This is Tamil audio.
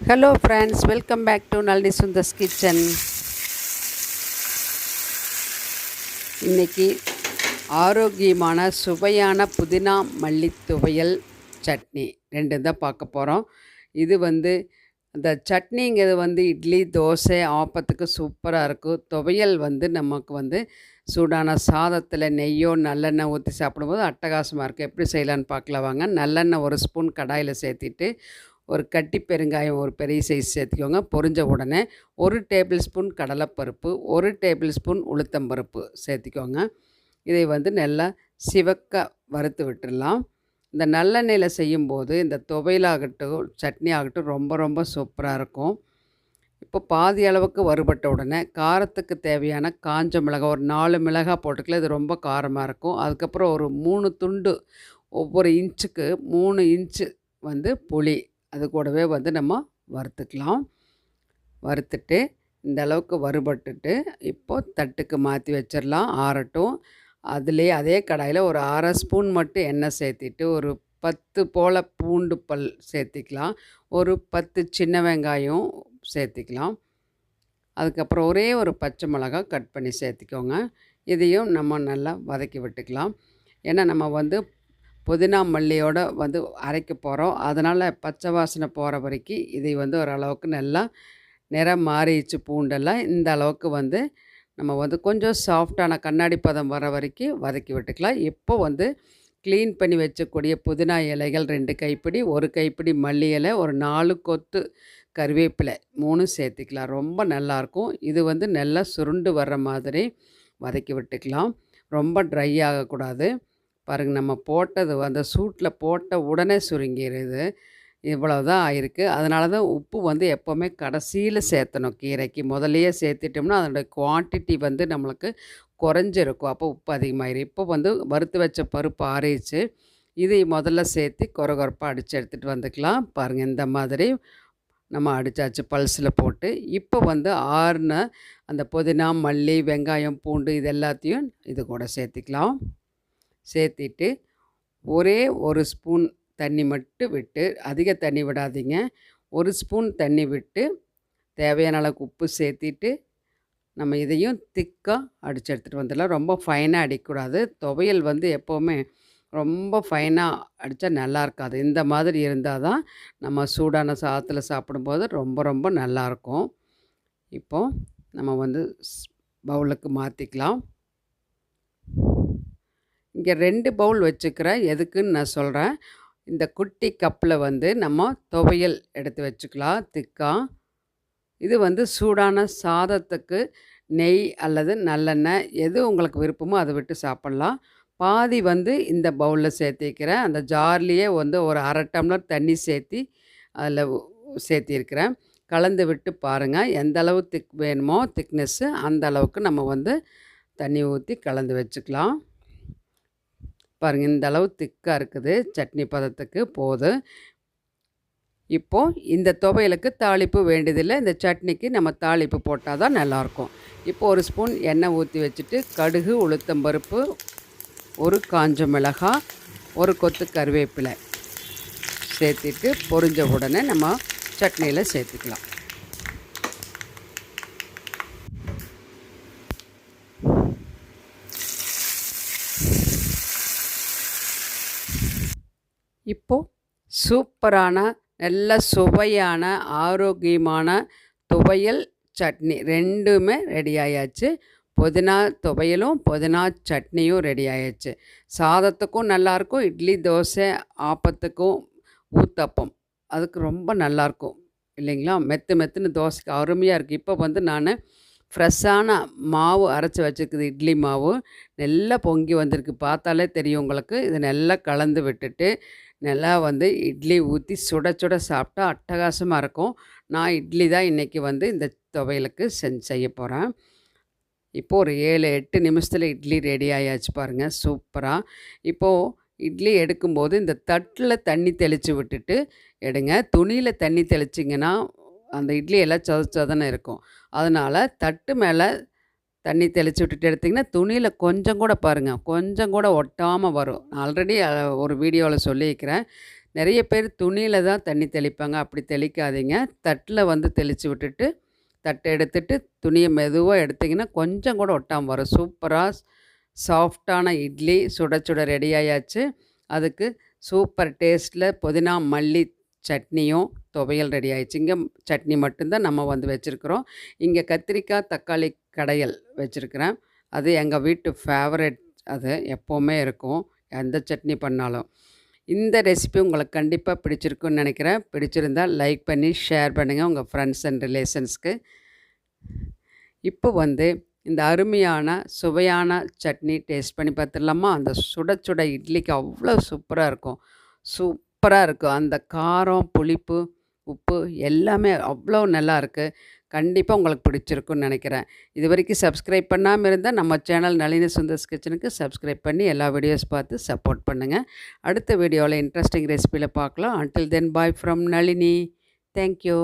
Hello friends welcome back to Nalini Sundar's kitchen இன்னைக்கு ஆரோக்கியமான சுவையான புதினா மல்லி துவையல் சட்னி. ரெண்டு தான் பார்க்க போகிறோம் இது வந்து அந்த சட்னிங்கிறது வந்து இட்லி தோசை ஆப்பத்துக்கு சூப்பராக இருக்கும். துவையல் வந்து நமக்கு வந்து சூடான சாதத்தில் நெய்யோ நல்லெண்ணெய் ஊற்றி சாப்பிடும்போது அட்டகாசமாக இருக்கும். எப்படி செய்யலான்னு பார்க்கலாம் வாங்க. நல்லெண்ணெய் ஒரு ஸ்பூன் கடாயில் சேர்த்திட்டு ஒரு கட்டி பெருங்காயம் ஒரு பெரிய சைஸ் சேர்த்துக்கோங்க. பொரிஞ்ச உடனே ஒரு டேபிள் ஸ்பூன் கடலைப்பருப்பு ஒரு டேபிள் ஸ்பூன் உளுத்தம்பருப்பு சேர்த்திக்கோங்க. இதை வந்து நல்லா சிவக்க வறுத்து விட்டுடலாம். இந்த நல்லெண்ணெயில் செய்யும்போது இந்த துவையலாகட்டும் சட்னி ஆகட்டும் ரொம்ப ரொம்ப சூப்பராக இருக்கும். இப்போ பாதி அளவுக்கு வறுபட்ட உடனே காரத்துக்கு தேவையான காஞ்ச மிளகாய் ஒரு நாலு மிளகாய் போட்டுக்கல இது ரொம்ப காரமாக இருக்கும். அதுக்கப்புறம் ஒரு மூணு துண்டு ஒவ்வொரு இன்ச்சுக்கு மூணு இன்ச்சு வந்து புளி அது கூடவே வந்து நம்ம வறுத்துக்கலாம். வறுத்துட்டு இந்த அளவுக்கு வறுபட்டுட்டு இப்போது தட்டுக்கு மாற்றி வச்சிடலாம் ஆறட்டும். அதுலேயே அதே கடாயில் ஒரு அரை ஸ்பூன் மட்டும் எண்ணெய் சேர்த்திட்டு ஒரு பத்து போல் பூண்டு பல் சேர்த்திக்கலாம். ஒரு பத்து சின்ன வெங்காயம் சேர்த்திக்கலாம். அதுக்கப்புறம் ஒரே ஒரு பச்சை மிளகாய் கட் பண்ணி சேர்த்திக்கோங்க. இதையும் நம்ம நல்லா வதக்கி விட்டுக்கலாம். ஏன்னா நம்ம வந்து புதினா மல்லியோடு வந்து அரைக்க போகிறோம் அதனால் பச்சை வாசனை போகிற வரைக்கும் இதை வந்து ஓரளவுக்கு நல்லா நிறம் மாறிடுச்சு பூண்டெல்லாம். இந்த அளவுக்கு வந்து நம்ம வந்து கொஞ்சம் சாஃப்டான கண்ணாடி பதம் வர வரைக்கும் வதக்கி விட்டுக்கலாம். இப்போ வந்து க்ளீன் பண்ணி வச்சக்கூடிய புதினா இலைகள் ரெண்டு கைப்பிடி ஒரு கைப்பிடி மல்லி இலை ஒரு நாலு கொத்து கருவேப்பிலை மூணு சேர்த்துக்கலாம். ரொம்ப நல்லாயிருக்கும். இது வந்து நல்லா சுருண்டு வர்ற மாதிரி வதக்கி விட்டுக்கலாம். ரொம்ப ட்ரை ஆகக்கூடாது. பாருங்கள் நம்ம போட்டது அந்த சூட்டில் போட்ட உடனே சுருங்கிடுது இவ்வளோ தான் ஆயிருக்கு. அதனால தான் உப்பு வந்து எப்போவுமே கடைசியில் சேர்த்தணும். கீரைக்கு முதல்லையே சேர்த்துட்டோம்னா அதனுடைய குவான்டிட்டி வந்து நம்மளுக்கு குறைஞ்சிருக்கும். அப்போ உப்பு அதிகமாயிரும். இப்போ வந்து வறுத்து வச்ச பருப்பு ஆறிச்சு இதை முதல்ல சேர்த்து குறகுறப்பாக அடித்து எடுத்துகிட்டு வந்துக்கலாம். பாருங்கள் இந்த மாதிரி நம்ம அடித்தாச்சு பல்ஸில் போட்டு. இப்போ வந்து ஆறுன அந்த புதினா மல்லி வெங்காயம் பூண்டு இது எல்லாத்தையும் இது கூட சேர்த்துக்கலாம். சேர்த்திட்டு ஒரே ஒரு ஸ்பூன் தண்ணி மட்டும் விட்டு அதிக தண்ணி விடாதீங்க. ஒரு ஸ்பூன் தண்ணி விட்டு தேவையான அளவுக்கு உப்பு சேர்த்திட்டு நம்ம இதையும் திக்காக அடித்து எடுத்துகிட்டு வந்துடலாம். ரொம்ப ஃபைனாக அடிக்கக்கூடாது. துவையல் வந்து எப்போவுமே ரொம்ப ஃபைனாக அடித்தா நல்லா இருக்காது. இந்த மாதிரி இருந்தால் தான் நம்ம சூடான சாதத்தில் சாப்பிடும்போது ரொம்ப ரொம்ப நல்லாயிருக்கும் இப்போது நம்ம வந்து பவுலுக்கு மாற்றிக்கலாம் இங்கே ரெண்டு பவுல் வச்சுக்கிறேன் எதுக்குன்னு நான் சொல்கிறேன் இந்த குட்டி கப்பில் வந்து நம்ம துவையல் எடுத்து வச்சுக்கலாம். திக்கா. இது வந்து சூடான சாதத்துக்கு நெய் அல்லது நல்லெண்ணெய் எது உங்களுக்கு விருப்பமோ அதை விட்டு சாப்பிட்லாம். பாதி வந்து இந்த பவுலில் சேர்த்திக்கிறேன் அந்த ஜார்லேயே வந்து ஒரு அரை டம்ளர் தண்ணி சேர்த்தி அதில் சேர்த்திருக்கிறேன். கலந்து விட்டு பாருங்கள் எந்த அளவு திக் வேணுமோ திக்னஸ்ஸு அந்த அளவுக்கு நம்ம வந்து தண்ணி ஊற்றி கலந்து வச்சுக்கலாம். பாருங்கள் இந்த அளவு திக்காக இருக்குது. சட்னி பதத்துக்கு போதும் இப்போது இந்த துவையலுக்கு தாளிப்பு வேண்டியதில்லை. இந்த சட்னிக்கு நம்ம தாளிப்பு போட்டால் தான் நல்லாயிருக்கும். இப்போ ஒரு ஸ்பூன் எண்ணெய் ஊற்றி வச்சுட்டு கடுகு உளுத்தம்பருப்பு ஒரு காஞ்ச மிளகாய் ஒரு கொத்து கருவேப்பிலை சேர்த்துட்டு பொரிஞ்ச உடனே நம்ம சட்னியில் சேர்த்துக்கலாம் இப்போது சூப்பரான நல்ல சுவையான ஆரோக்கியமான துவையல் சட்னி. ரெண்டுமே ரெடி ஆயாச்சு. புதினா துவையலும் புதினா சட்னியும் ரெடி ஆயாச்சு. சாதத்துக்கும் நல்லாயிருக்கும் இட்லி தோசை ஆப்பத்துக்கும் ஊத்தப்பம். அதுக்கு ரொம்ப நல்லாயிருக்கும் இல்லைங்களா? மெத்து மெத்துன்னு தோசைக்கு அருமையாக இருக்குது இப்போ வந்து நான் ஃப்ரெஷ்ஷான மாவு அரைச்சி வச்சுருக்குது. இட்லி மாவு. நல்லா பொங்கி வந்திருக்கு. பார்த்தாலே தெரியும் உங்களுக்கு. இதை நல்லா கலந்து விட்டுட்டு நல்லா வந்து இட்லி ஊற்றி சுட சுட சாப்பிட்டா அட்டகாசமாக இருக்கும். நான் இட்லி தான் இன்றைக்கி வந்து இந்த துவையலுக்கு செஞ்சு செய்ய போகிறேன் இப்போது ஒரு ஏழு எட்டு நிமிஷத்தில் இட்லி ரெடி ஆயாச்சு பாருங்கள் சூப்பராக இப்போது இட்லி எடுக்கும்போது இந்த தட்டில் தண்ணி தெளித்து விட்டுட்டு எடுங்க. துணியில் தண்ணி தெளிச்சிங்கன்னா அந்த இட்லி எல்லாம் சொத சொதன்னு இருக்கும். அதனால் தட்டு மேலே தண்ணி தெளித்து விட்டுட்டு எடுத்திங்கன்னா துணியில் கொஞ்சம் கூட பாருங்கள் கொஞ்சம் கூட ஒட்டாமல் வரும் நான் ஆல்ரெடி ஒரு வீடியோவில் சொல்லியிருக்கிறேன் நிறைய பேர் துணியில் தான் தண்ணி தெளிப்பாங்க. அப்படி தெளிக்காதீங்க. தட்டில் வந்து தெளித்து விட்டுட்டு, தட்டை எடுத்துட்டு துணியை மெதுவாக எடுத்திங்கன்னா கொஞ்சம் கூட ஒட்டாமல் வரும். சூப்பராக சாஃப்ட்டான இட்லி சுட சுட ரெடி ஆயாச்சு. அதுக்கு சூப்பர் டேஸ்ட்டில் புதினா, மல்லி சட்னியும், துவையல் ரெடி ஆயிடுச்சு. இங்கே சட்னி மட்டும்தான் நம்ம வந்து வச்சுருக்குறோம் இங்கே கத்திரிக்காய், தக்காளி கடையல் வச்சுருக்கிறேன் அது எங்கள் வீட்டு ஃபேவரட் அது. எப்போவுமே இருக்கும். எந்த சட்னி பண்ணாலும். இந்த ரெசிபி உங்களுக்கு கண்டிப்பாக பிடிச்சிருக்குன்னு நினைக்கிறேன் பிடிச்சிருந்தா லைக் பண்ணி, ஷேர் பண்ணுங்கள் உங்கள் ஃப்ரெண்ட்ஸ் அண்ட் ரிலேஷன்ஸ்க்கு. இப்போ வந்து இந்த அருமையான, சுவையான சட்னி டேஸ்ட் பண்ணி பார்த்துடலாமா? அந்த சுட சுட இட்லிக்கு அவ்வளோ சூப்பராக இருக்கும். சூப்பராக இருக்கும். அந்த காரம், புளிப்பு, உப்பு எல்லாமே அவ்வளோ நல்லாயிருக்கு. கண்டிப்பாக உங்களுக்கு பிடிச்சிருக்குன்னு நினைக்கிறேன் இது வரைக்கும் சப்ஸ்கிரைப் பண்ணாமல் இருந்தால் நம்ம சேனல் நளினி சுந்தர்ஸ் கிச்சனுக்கு சப்ஸ்கிரைப் பண்ணி எல்லா வீடியோஸ் பார்த்து சப்போர்ட் பண்ணுங்கள் அடுத்த வீடியோவில் இன்ட்ரெஸ்டிங் ரெசிபியில் பார்க்கலாம். Until then bye from Nalini. Thank you.